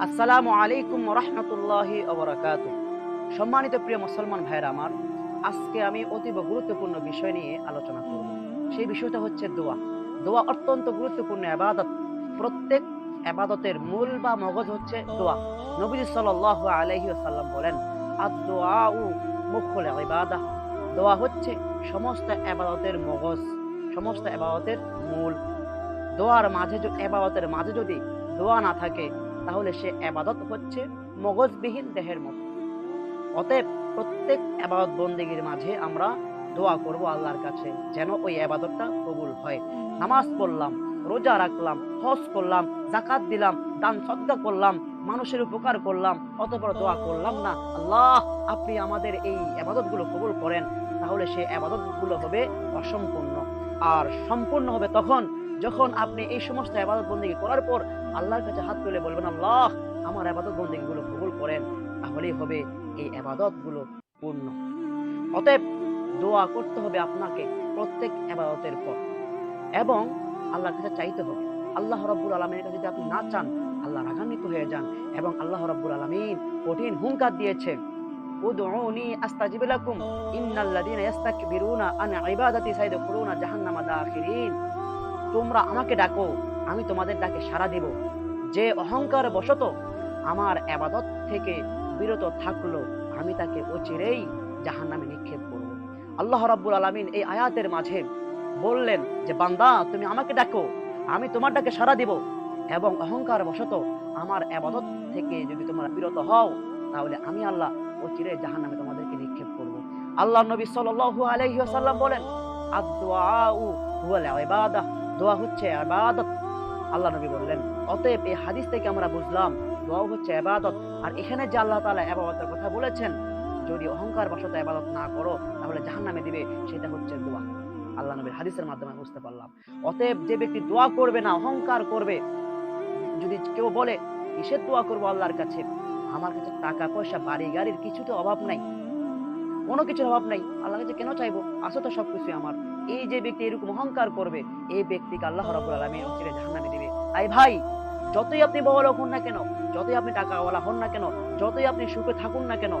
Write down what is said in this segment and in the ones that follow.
আসসালামু আলাইকুম রহমতুল্লাহি অবরাকাত সম্মানিত প্রিয় মুসলমান ভাইরা আমার, আজকে আমি অতীব গুরুত্বপূর্ণ বিষয় নিয়ে আলোচনা করব। সেই বিষয়টা হচ্ছে দোয়া। দোয়া অত্যন্ত গুরুত্বপূর্ণ আবাদত। প্রত্যেক আবাদতের মূল বা মগজ হচ্ছে দোয়া। নবী সাল্লাল্লাহু আলাইহি ওয়াসাল্লাম বলেন আদ-দুআউ মুখুল ইবাদাহ। দোয়া হচ্ছে সমস্ত আবাদতের মগজ, সমস্ত আবাদতের মূল। দোয়ার মাঝে আবাদতের মাঝে যদি দোয়া না থাকে তাহলে সে আবাদত হচ্ছে মগজবিহীন দেহের মতো। অতএব প্রত্যেক আবাদত বন্দেগীর মাঝে আমরা দোয়া করব আল্লাহর কাছে যেন ওই আবাদতটা কবুল হয়। নামাজ পড়লাম, রোজা রাখলাম, হজ করলাম জাকাত দিলাম, দান সদ্গা করলাম, মানুষের উপকার করলাম, অতপর দোয়া করলাম না। আল্লাহ, আপনি আমাদের এই আবাদতগুলো কবুল করেন, তাহলে সেই আবাদতগুলো হবে অসম্পূর্ণ। আর সম্পূর্ণ হবে তখন যখন আপনি এই সমস্ত আবাদত বন্দী করার পর আল্লাহর কাছে হাত তুলে বলবেন, আল্লাহ, আমার আবাদত বন্দী গুলো কবুল করেন। তাহলেই হবে এই আবাদতগুলো পূর্ণ। অতএব দোয়া করতে হবে আপনাকে প্রত্যেক আবাদতের পর। এবং আল্লাহর কাছে চাইতে হবে, আল্লাহ রব্বুল আলমীর কাছে যদি আপনি না চান, আল্লাহ রাগান্বিত হয়ে যান এবং আল্লাহ রব্বুল আলমিন কঠিন হুঙ্কার দিয়েছেন উদউনি আস্তাজিব লাকুম ইন্নাল্লাযীনা ইস্তাকবিরুনা আন ইবাদাতি সাইদখুলুনা জাহান্নামা দাখিরিন। তোমরা আমাকে ডাকো, আমি তোমাদের ডাকে সাড়া দেব। যে অহংকার বশত আমার আবাদত থেকে বিরত থাকল, আমি তাকে অচিরেই জাহান নামে নিক্ষেপ করব। আল্লাহ রাব্বুল আলামিন এই আয়াতের মাঝে বললেন যে, বান্দা, তুমি আমাকে ডাকো, আমি তোমার ডাকে সাড়া দিব এবং অহংকার বশত আমার আবাদত থেকে যদি তোমরা বিরত হও, তাহলে আমি আল্লাহ অচিরে জাহান নামে তোমাদেরকে নিক্ষেপ করব। আল্লাহ নবী সাল্লাল্লাহু আলাইহি ওয়াসাল্লাম বলেন, আদ-দুআউ হুয়াল ইবাদাহ দোয়া হচ্ছে আবাদত। আল্লাহ নবী বললেন, অতএব এই হাদিস থেকে আমরা বুঝলাম, দোয়া হচ্ছে আবাদত। আর এখানে যে আল্লাহ তালা আবাদতের কথা বলেছেন, যদি অহংকার বশত আবাদত না করো, তাহলে জাহান্নামে দিবে, সেটা হচ্ছে দোয়া। আল্লাহ নবীর হাদিসের মাধ্যমে বুঝতে পারলাম। অতএব যে ব্যক্তি দোয়া করবে না, অহংকার করবে, যদি কেউ বলে, কিসের দোয়া করব আল্লাহর কাছে? আমার কাছে টাকা পয়সা বাড়ি গাড়ির কিছু তো অভাব নাই। কোনো কিছুর অভাব নাই। আল্লাহর কাছে কেন চাইব? আসো তো সবকিছু আমার। এই যে ব্যক্তি এরকম অহংকার করবে, এই ব্যক্তিকে আল্লাহ রাবুল আলামিন অচিরে জাহান্নামে দিবে। তাই ভাই, যতই আপনি বড় হন না কেন, যতই আপনি টাকাওয়ালা হন না কেন, যতই আপনি সুখে থাকুন না কেন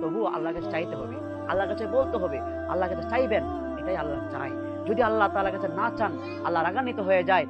তবু আল্লাহ কাছে চাইতে হবে। আল্লাহর কাছে বলতে হবে আল্লাহ কাছে চাইবেন, এটাই আল্লাহ চায়। যদি আল্লাহ তাআলার কাছে না চান, আল্লাহ রাগান্বিত হয়ে যায়।